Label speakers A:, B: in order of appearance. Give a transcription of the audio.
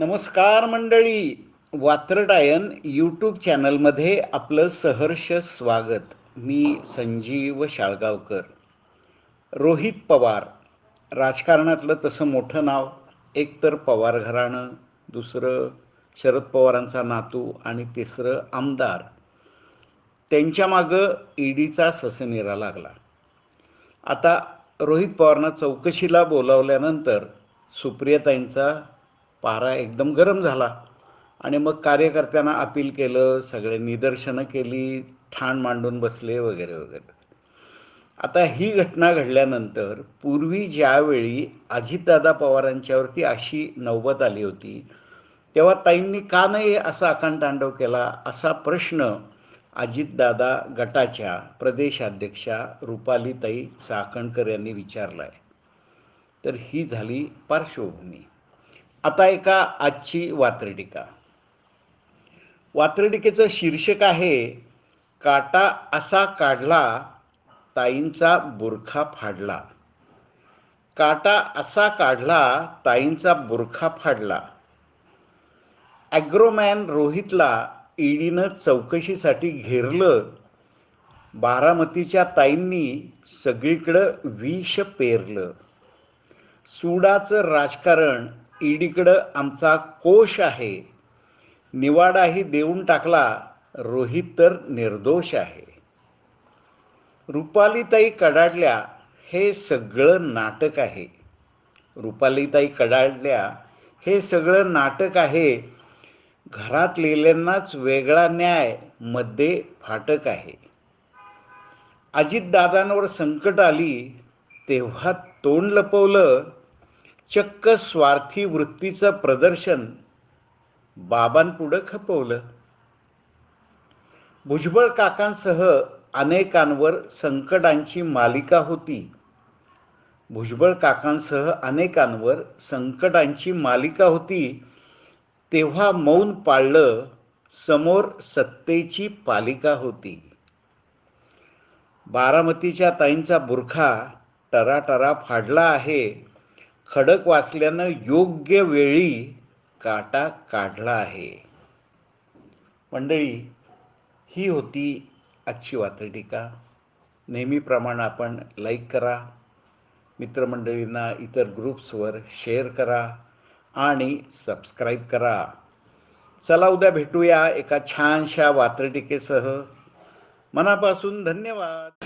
A: नमस्कार मंडळी. वात्रटायन यूट्यूब चॅनलमध्ये आपलं सहर्ष स्वागत. मी संजीव शाळगावकर. रोहित पवार. राजकारणातलं तसं मोठं नाव एकतर पवार घराणं दुसरं शरद पवारांचा नातू आणि तिसरं आमदार. त्यांच्यामागं ईडीचा ससेमिरा लागला. आता रोहित पवारांना चौकशीला बोलावल्यानंतर सुप्रियताईंचा पारा एकदम गरम झाला. आणि मग कार्यकर्त्यांना अपील केलं सगळे निदर्शनं केली ठाण मांडून बसले वगैरे वगैरे. आता ही घटना घडल्यानंतर पूर्वी ज्यावेळी अजितदादा पवारांच्यावरती अशी नौबत आली होती तेव्हा ताईंनी का नाही असा आकांतांडव केला असा प्रश्न अजितदादा गटाच्या प्रदेशाध्यक्षा रुपालीताई चाकणकर यांनी विचारला आहे तर ही झाली पार्श्वभूमी. आता एका आजची वात्रटिका वात्रटिकेचं शीर्षक आहे काटा असा काढला ताईंचा बुरखा फाडला. काटा असा काढला ताईंचा बुरखा फाडला. ॲग्रोमॅन रोहितला ईडीनं चौकशीसाठी घेरलं. बारामतीच्या ताईंनी सगळीकडं विष पेरलं. सुडाचं राजकारण ईडीकडं आमचा कोश आहे. निवाडाही देऊन टाकला रोहित तर निर्दोष आहे. रुपालीताई कडाडल्या हे सगळं नाटक आहे. रुपालीताई कडाडल्या हे सगळं नाटक आहे. घरात लिहिल्यांनाच वेगळा न्यायमध्ये फाटक आहे. अजितदादांवर संकट आली तेव्हा तोंड लपवलं चक्क स्वार्थी वृत्तीचं प्रदर्शन बाबांपुढं खपवलं. भुजबळ काकांसह अनेकांवर संकटांची मालिका होती. भुजबळ काकांसह अनेकांवर संकटांची मालिका होती. तेव्हा मौन पाळलं समोर सत्तेची पालिका होती. बारामतीच्या ताईंचा बुरखा टराटरा फाडला आहे. खडक वाचल्यानं योग्य वेळी काटा काढला आहे. मंडळी ही होती आजची वात्रटिका नेहमीप्रमाणे आपण लाईक करा. मित्रमंडळींना इतर ग्रुप्सवर शेअर करा आणि सबस्क्राईब करा. चला उद्या भेटूया एका छानशा वात्रटिकेसह मनापासून धन्यवाद.